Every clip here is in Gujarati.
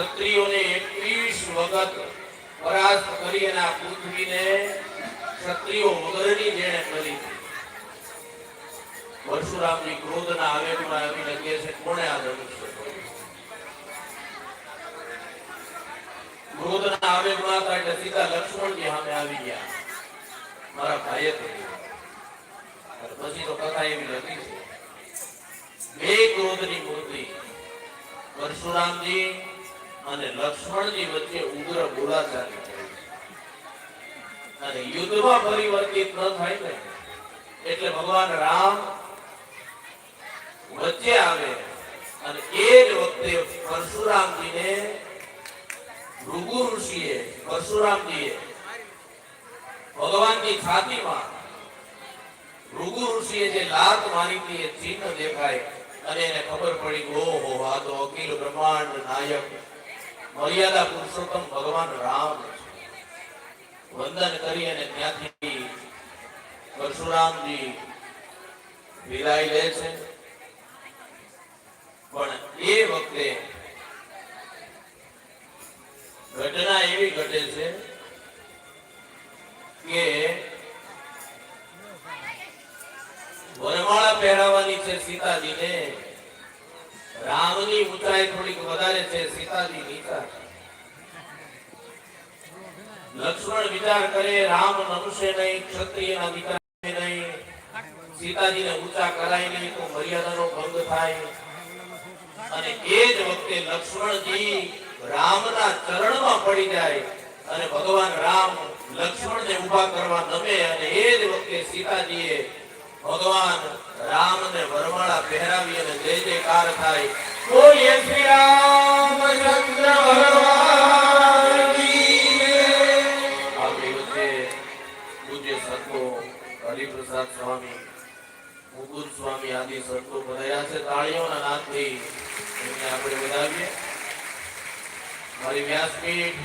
ક્ષત્રિયોને એકવીસ વખત પરાસ્ત કરી અને આ પૃથ્વીને ક્ષત્રિયો વગરની જેણે કરી. પરશુરામની ક્રોધના આવેગમાં આવીને કહે છે, કોણે આ ધનુષ્ય ક્રોધના આવેગમાં હતા એટલે સીધા લક્ષ્મણજી સામે આવી ગયા. મારા ભાઈએ પછી તો કથા એવી લખી છે, બે ક્રોધની મૂર્તિ. પરશુરામજી અને લક્ષ્મણની વચ્ચે ઉગ્ર થઈ અને યુદ્ધમાં પરિવર્તિત ન થાય ને, એટલે ભગવાન રામ વચ્ચે આવે અને એ જ વખતે પરશુરામજીને ભૃગુ ઋષિએ, પરશુરામજીએ ભગવાનની છાતીમાં ભૃગુ ઋષિએ જે લાત મારી હતી, એ ચિહ્ન દેખાય અને એને ખબર પડી ગો ઓહો, આ તો અખિલ બ્રહ્માંડ નાયક મર્યાદા પુરુષોત્તમ ભગવાન રામ વંદન કરી અને ત્યાંથી પરશુરામજી વિદાય લે છે. પણ એ વખતે ઘટના એવી ઘટે છે કે વરમાળા પહેરાવાની છે સીતાજીને રામની ઊંચાઈ થોડીક વધારે છે, સીતાજી નીચા લક્ષ્મણ વિચાર કરે, રામ મનુષ્ય નહીં, ક્ષત્રિયના દીકરા નહીં. સીતાજીને ઊંચા કરાય નહીં તો મર્યાદાનો ભંગ થાય. અને એ જ વખતે લક્ષ્મણજી રામના ચરણમાં પડી જાય અને ભગવાન રામ લક્ષ્મણને ઊભા કરવા નમે અને એ જ વખતે સીતાજીએ ભગવાન રામને વરમાળા પહેરાવી અને જય જયકાર થાય. બોલીએ શ્રી રામચંદ્ર ભગવાન આપણી વચ્ચે પૂજ્ય સંતો હરિપ્રસાદ સ્વામી મુકુદ સ્વામી આદિ સંતો બધાયા છે તાળીઓના નાદથી. એમને આપણે વધાવીએ. મારી વ્યાસપીઠ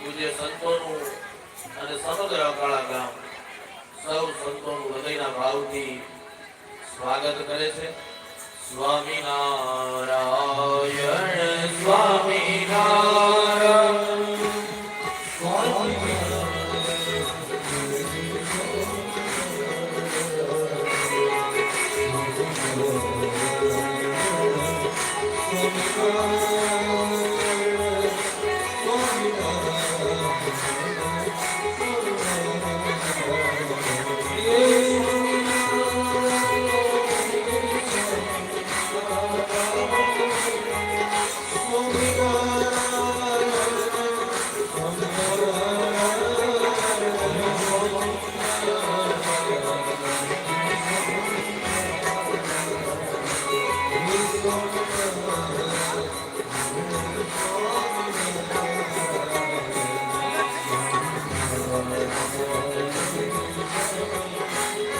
પૂજ્ય સંતોનું અને સમગ્ર અકાળા ગામ. સૌ સંતોનું હૃદયના ભાવથી સ્વાગત કરે છે. સ્વામિનારાયણ સ્વામિનારાયણ. નારાયણ સ્વામિનારાયણ સ્વામિનારાયણ બોલીએ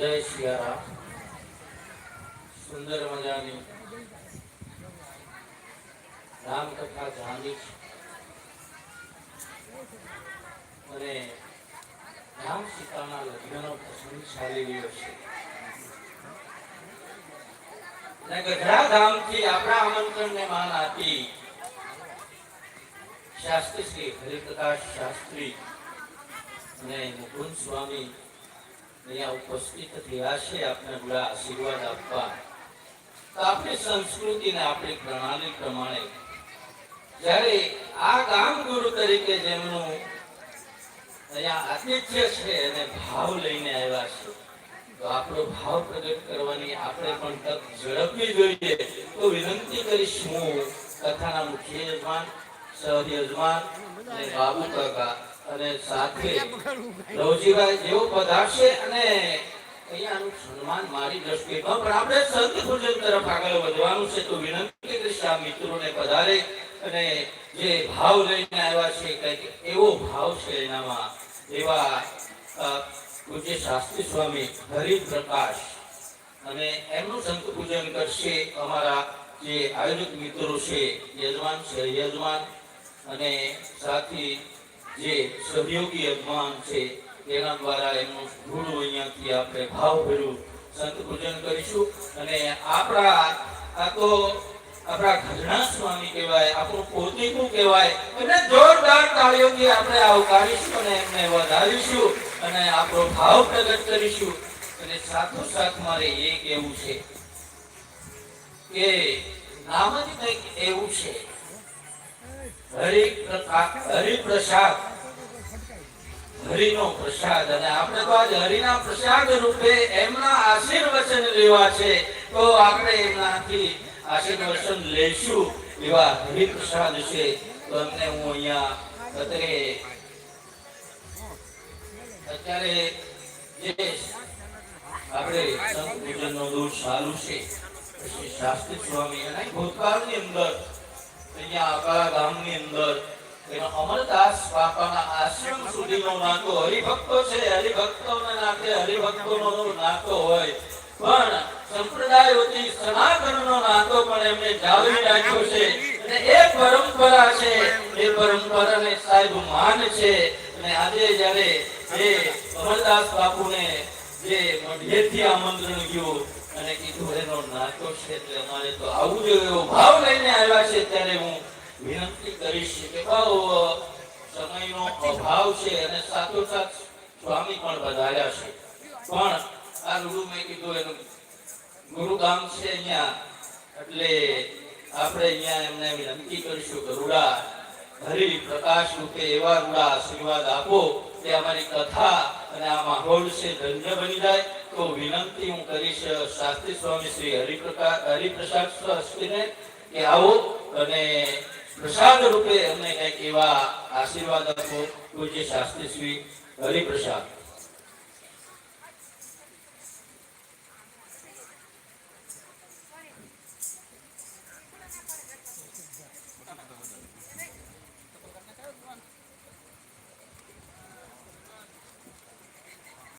જય સિયારામ સુંદર મજાની રામકથા જાણી અને રામ સીતાના લગ્નનો પ્રસંગ ચાલી રહ્યો છે. ગઢડા ધામથી આપણા માન આપી શાસ્ત્રી શ્રી હરિપ્રકાશ શાસ્ત્રી અને મુકુંદ સ્વામી અહીંયા ઉપસ્થિત થયા છે, આપને બધા આશીર્વાદ આપવા. તો આપણી સંસ્કૃતિ ને આપણી પ્રણાલી પ્રમાણે જ્યારે આ ગામ ગુરુ તરીકે જેમનું અહીંયા આતિથ્ય છે અને ભાવ લઈને આવ્યા છે, તો આપણો ભાવ પ્રગટ કરવાની આપણે પણ તક ઝડપવી જોઈએ. તો વિનંતી કરીશ હું કથાના મુખ્ય યજમાન, સહ યજમાન અને બાબુ કાકા અને સાથે રવજીભાઈ જેવો પધારશે અને અહીંયાનું સન્માન મારી દ્રષ્ટિએ પણ આપણે સંત પૂજન તરફ આગળ વધવાનું છે, તો વિનંતી કરીશ આ મિત્રોને પધારે અને જે ભાવ લઈને આવ્યા છે, કંઈક એવો ભાવ છે એનામાં, એવા પૂજ્ય શાસ્ત્રી સ્વામી હરિપ્રકાશ. અને એમનું સંત પૂજન કરશે અમારા જે આયોજક મિત્રો છે, યજમાન છે, યજમાન અને સાથી જે સહયોગી અજમાન છે, તેના દ્વારા એમનું ગુણ અહીંયાથી આપણે ભાવભર્યું સંત પૂજન કરીશું. અને આપણા, આ તો આપણા ઘરના સ્વામી કહેવાય, આપણું પોતીકું કહેવાય, અને જોરદાર તાળીઓથી આપણે આવકારીશું અને એમને વધારીશું અને આપણો ભાવ પ્રગટ કરીશું. અને સાથોસાથ મારે એ કહેવું છે કે નામ જ કંઈક એવું છે. હરિ હરિપ્રસાદ. હરિનો પ્રસાદ. અને આપણે તો આજે હરિના પ્રસાદ રૂપે એમના આશીર્વચન લેવા છે. તો આપણે એમનાથી આશીર્વચન લેશું એવા હરિપ્રસાદ છે. તો એમને હું અહીંયા અત્યારે અત્યારે જે આપણે સંત પૂજનનો દોર ચાલુ છે. પછી શાસ્ત્રી સ્વામી અને ભૂતકાળની અંદર અમરદાસ બાપાના આશ્રમ એમને જાળવી રાખ્યો છે. એ પરંપરા છે, એ આજે જ્યારે એ અમરદાસ બાપુને જે મઢેથી આમંત્રણ ગયું અને કીધું એનો નાતો છે, એટલે અમારે તો આવું જોઈએ એવો ભાવ લઈને આવ્યા છે, ત્યારે હું વિનંતી કરીશ કે ભાવ સમયનો અભાવ છે અને સાથોસાથ સ્વામી પણ વધાર્યા છે. પણ આ ગુરુ મેં કીધું એનું ગુરુગામ છે અહીંયા, એટલે આપણે અહીંયા એમને વિનંતી કરીશું કે રૂડા, હરિ પ્રકાશ રૂપે એવા રૂડા આશીર્વાદ આપો કે અમારી કથા અને આ માહોલ છે ધન્ય બની જાય. તો વિનંતી હું કરીશ, શાસ્ત્રી સ્વામી શ્રી હરિપ્રકાશ હરિપ્રસાદ શાસ્ત્રીને કે આવો અને પ્રસાદ રૂપે અમને કંઈક એવા આશીર્વાદ આપો પૂજ્ય શાસ્ત્રી શ્રી હરિપ્રસાદ.